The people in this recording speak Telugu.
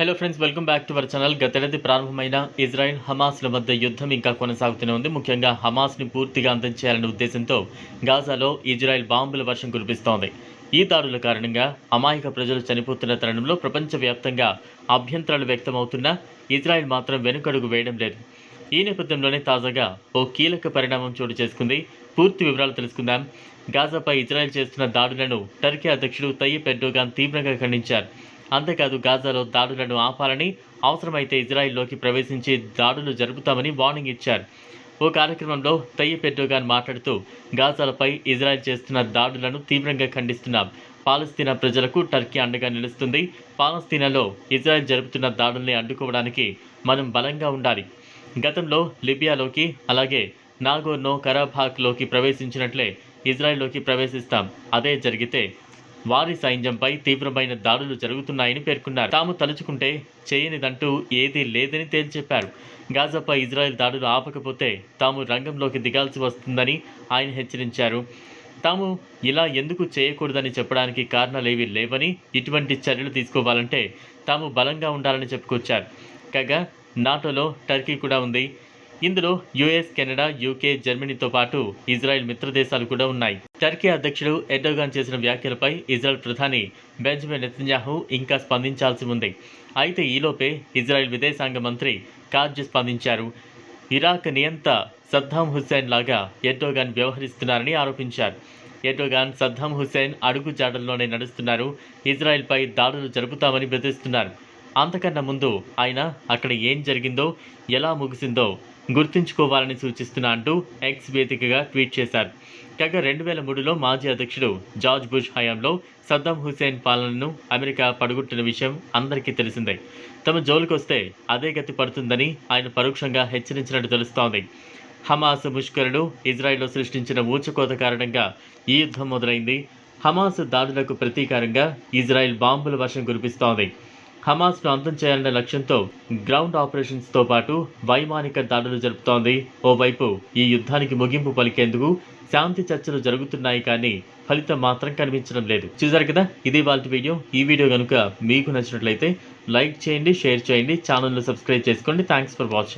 Hello friends welcome back to our channel గతేడాది ప్రారంభమైన ఇజ్రాయెల్ హమాస్ల మధ్య యుద్ధం ఇంకా కొనసాగుతూనే ఉంది. ముఖ్యంగా హమాస్ని పూర్తిగా అంతం చేయాలనే ఉద్దేశంతో గాజాలో ఇజ్రాయెల్ బాంబుల వర్షం కురిపిస్తోంది. ఈ దాడుల కారణంగా అమాయక ప్రజలు చనిపోతున్న తరుణంలో ప్రపంచవ్యాప్తంగా అభ్యంతరాలు వ్యక్తమవుతున్నా ఇజ్రాయెల్ మాత్రం వెనుకడుగు వేయడం లేదు. ఈ నేపథ్యంలోనే తాజాగా ఓ కీలక పరిణామం చోటు చేసుకుంది. పూర్తి వివరాలు తెలుసుకుందాం. గాజాపై ఇజ్రాయెల్ చేస్తున్న దాడులను టర్కీ అధ్యక్షుడు తయ్యప్ ఎర్డోగాన్ తీవ్రంగా ఖండించారు. అంతేకాదు గాజాలో దాడులను ఆపాలని అవసరమైతే ఇజ్రాయిల్లోకి ప్రవేశించి దాడులు జరుపుతామని వార్నింగ్ ఇచ్చారు. ఓ కార్యక్రమంలో తయ్యప్ ఎర్డోగాన్ మాట్లాడుతూ గాజాలపై ఇజ్రాయెల్ చేస్తున్న దాడులను తీవ్రంగా ఖండిస్తున్నాం పాలస్తీనా ప్రజలకు టర్కీ అండగా నిలుస్తుంది. పాలస్తీనాలో ఇజ్రాయెల్ జరుపుతున్న దాడుల్ని అడ్డుకోవడానికి మనం బలంగా ఉండాలి. గతంలో లిబియాలోకి అలాగే నాగోర్నో కరాబాక్లోకి ప్రవేశించినట్లే ఇజ్రాయెల్లోకి ప్రవేశిస్తాం. అదే జరిగితే వారి సైన్యంపై తీవ్రమైన దాడులు జరుగుతున్నాయని పేర్కొన్నారు. తాము తలుచుకుంటే చేయనిదంటూ ఏదీ లేదని తేల్చెప్పారు గాజాపై ఇజ్రాయెల్ దాడులు ఆపకపోతే తాము రంగంలోకి దిగాల్సి వస్తుందని ఆయన హెచ్చరించారు. తాము ఇలా ఎందుకు చేయకూడదని చెప్పడానికి కారణాలేవీ లేవని ఇటువంటి చర్యలు తీసుకోవాలంటే తాము బలంగా ఉండాలని చెప్పుకొచ్చారు. కాగా నాటోలో టర్కీ కూడా ఉంది. ఇందులో యుఎస్ కెనడా యూకే జర్మనీతో పాటు ఇజ్రాయెల్ మిత్రదేశాలు కూడా ఉన్నాయి. టర్కీ అధ్యక్షుడు ఎర్డోగాన్ చేసిన వ్యాఖ్యలపై ఇజ్రాయెల్ ప్రధాని బెంజమిన్ నెతన్యాహు ఇంకా స్పందించాల్సి ఉంది. అయితే ఈలోపే ఇజ్రాయెల్ విదేశాంగ మంత్రి కాజ్ స్పందించారు. ఇరాక్ నియంత సద్దాం హుస్సేన్ లాగా ఎర్డోగాన్ వ్యవహరిస్తున్నారని ఆరోపించారు. ఎర్డోగాన్ సద్దాం హుస్సేన్ అడుగు జాడల్లోనే నడుస్తున్నారు. ఇజ్రాయెల్పై దాడులు జరుపుతామని బెదిరిస్తున్నారు. అంతకన్నా ముందు ఆయన అక్కడ ఏం జరిగిందో ఎలా ముగిసిందో గుర్తుంచుకోవాలని సూచిస్తున్నా అంటూ ఎక్స్ వేదికగా ట్వీట్ చేశారు. కాగా రెండు వేల మూడులో మాజీ అధ్యక్షుడు జార్జ్ బుష్ హయాంలో సద్దాం హుసేన్ పాలనను అమెరికా పడగొట్టిన విషయం అందరికీ తెలిసిందే. తమ జోలికొస్తే అదే గతి పడుతుందని ఆయన పరోక్షంగా హెచ్చరించినట్టు తెలుస్తోంది. హమాస్ ముష్కరులు ఇజ్రాయెల్లో సృష్టించిన ఊచకోత కారణంగా ఈ యుద్ధం మొదలైంది. హమాస్ దాడులకు ప్రతీకారంగా ఇజ్రాయెల్ బాంబుల వర్షం కురిపిస్తోంది. హమాస్ను అంతం చేయాలనే లక్ష్యంతో గ్రౌండ్ ఆపరేషన్స్తో పాటు వైమానిక దాడులు జరుపుతోంది. ఓవైపు ఈ యుద్ధానికి ముగింపు పలికేందుకు శాంతి చర్చలు జరుగుతున్నాయి కానీ ఫలితం మాత్రం కనిపించడం లేదు. చూసారు కదా? ఇది వాళ్ళ వీడియో. ఈ వీడియో కనుక మీకు నచ్చినట్లయితే లైక్ చేయండి షేర్ చేయండి ఛానల్ను సబ్స్క్రైబ్ చేసుకోండి. Thanks for watching.